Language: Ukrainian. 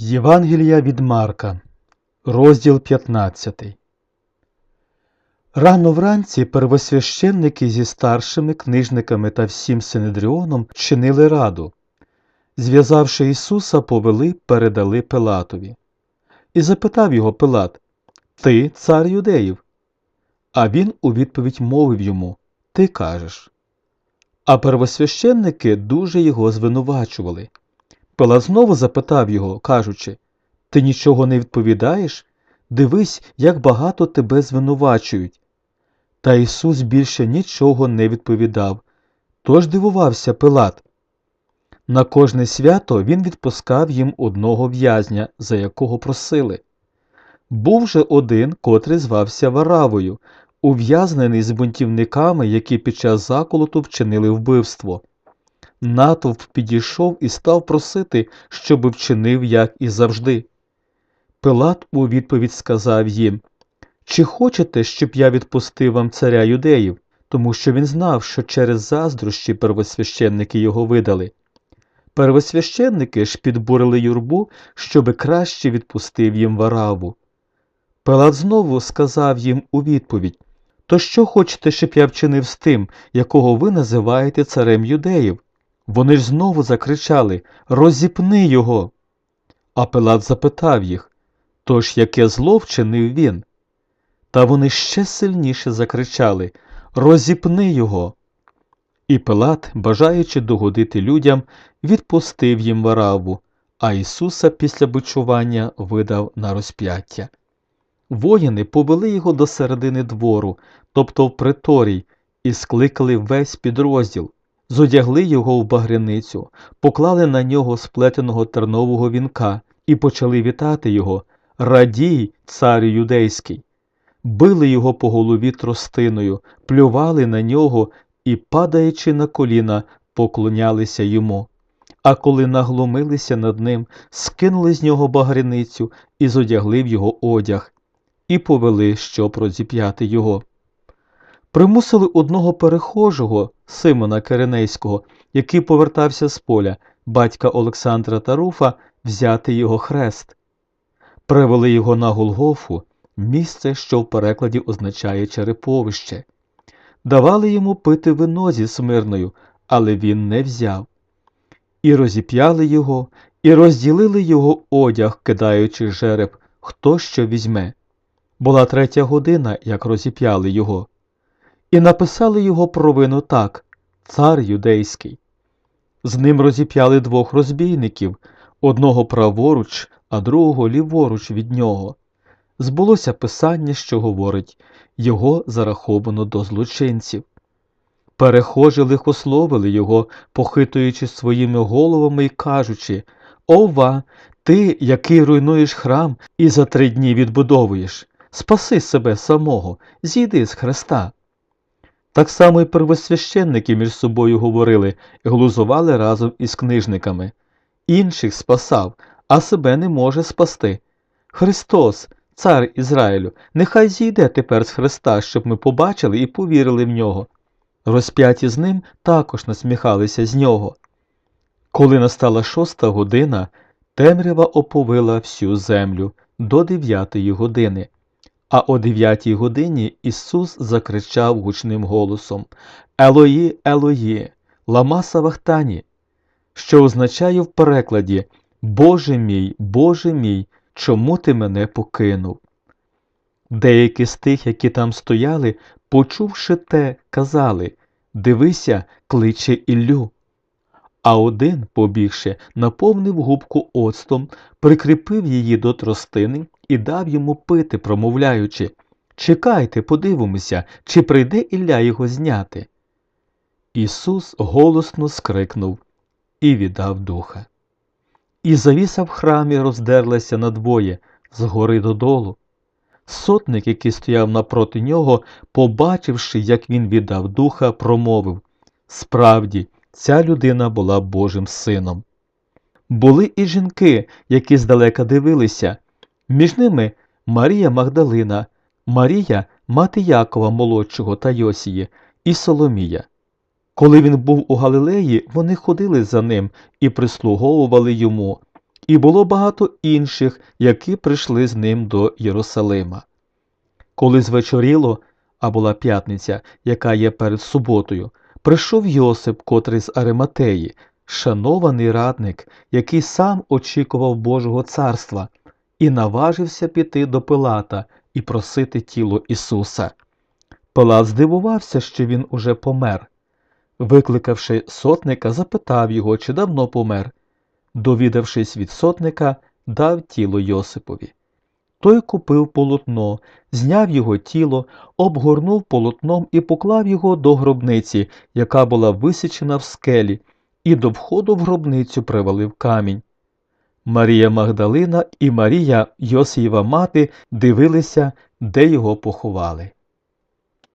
Євангелія від Марка, розділ 15. Рано вранці первосвященники зі старшими книжниками та всім Синедріоном чинили раду. Зв'язавши Ісуса, повели, передали Пилатові. І запитав його Пилат: Ти цар юдеїв? А він у відповідь мовив йому: Ти кажеш. А первосвященники дуже його звинувачували. Пилат знову запитав його, кажучи, Ти нічого не відповідаєш? Дивись, як багато тебе звинувачують. Та Ісус більше нічого не відповідав. Тож дивувався Пилат. На кожне свято він відпускав їм одного в'язня, за якого просили. Був же один, котрий звався Варавою, ув'язнений з бунтівниками, які під час заколоту вчинили вбивство. Натовп підійшов і став просити, щоби вчинив, як і завжди. Пилат у відповідь сказав їм Чи хочете, щоб я відпустив вам царя юдеїв? Тому що він знав, що через заздрощі первосвященники його видали. Первосвященники ж підбурили юрбу, щоби краще відпустив їм вараву. Пилат знову сказав їм у відповідь То що хочете, щоб я вчинив з тим, якого ви називаєте царем юдеїв? Вони ж знову закричали Розіпни його. А Пилат запитав їх Тож яке зло вчинив він? Та вони ще сильніше закричали Розіпни його. І Пилат, бажаючи догодити людям, відпустив їм вараву, а Ісуса після бичування видав на розп'яття. Воїни повели його до середини двору, тобто в приторій, і скликали весь підрозділ, зодягли його в багряницю, поклали на нього сплетеного тернового вінка і почали вітати його Радій, царю юдейський. Били його по голові тростиною, плювали на нього і, падаючи на коліна, поклонялися йому. А коли нагломилися над ним, скинули з нього багряницю і зодягли в його одяг, і повели, щоб розіп'яти його. Примусили одного перехожого, Симона Керенейського, який повертався з поля, батька Олександра та Руфа, взяти його хрест. Привели його на Голгофу, місце, що в перекладі означає череповище. Давали йому пити вино зі смирною, але він не взяв. І розіп'яли його, і розділили його одяг, кидаючи жереб, хто що візьме. Була третя година, як розіп'яли його. І написали його провину так цар юдейський. З ним розіп'яли двох розбійників, одного праворуч, а другого ліворуч від нього. Збулося писання, що говорить його зараховано до злочинців. Перехожі лихословили його, похитуючи своїми головами і кажучи Ова, ти, який руйнуєш храм і за три дні відбудовуєш, спаси себе самого, зійди з хреста. Так само й первосвященники між собою говорили і глузували разом із книжниками. Інших спасав, а себе не може спасти. Христос, цар Ізраїлю, нехай зійде тепер з Христа, щоб ми побачили і повірили в нього. Розп'яті з ним також насміхалися з нього. Коли настала шоста година, темрява оповила всю землю до дев'ятої години. А о дев'ятій годині Ісус закричав гучним голосом Елої, Елої, лама Савахтані, що означає в перекладі Боже мій, Боже мій, чому ти мене покинув? Деякі з тих, які там стояли, почувши те, казали Дивися, кличе Іллю. А один, побігши, наповнив губку оцтом, прикріпив її до тростини і дав йому пити, промовляючи Чекайте, подивимося, чи прийде Ілля його зняти. Ісус голосно скрикнув і віддав духа. І завіса в храмі роздерлася надвоє, згори додолу. Сотник, який стояв напроти нього, побачивши, як він віддав духа, промовив Справді, ця людина була Божим сином. Були і жінки, які здалека дивилися, між ними Марія Магдалина, Марія, мати Якова молодшого та Йосії, і Соломія. Коли він був у Галилеї, вони ходили за ним і прислуговували йому, і було багато інших, які прийшли з ним до Єрусалима. Коли звечоріло, а була п'ятниця, яка є перед суботою, прийшов Йосип, котрий з Ариматеї, шанований радник, який сам очікував Божого царства, і наважився піти до Пилата і просити тіло Ісуса. Пилат здивувався, що він уже помер. Викликавши сотника, запитав його, чи давно помер. Довідавшись від сотника, дав тіло Йосипові. Той купив полотно, зняв його тіло, обгорнув полотном і поклав його до гробниці, яка була висічена в скелі, і до входу в гробницю привалив камінь. Марія Магдалина і Марія Йосієва мати дивилися, де його поховали.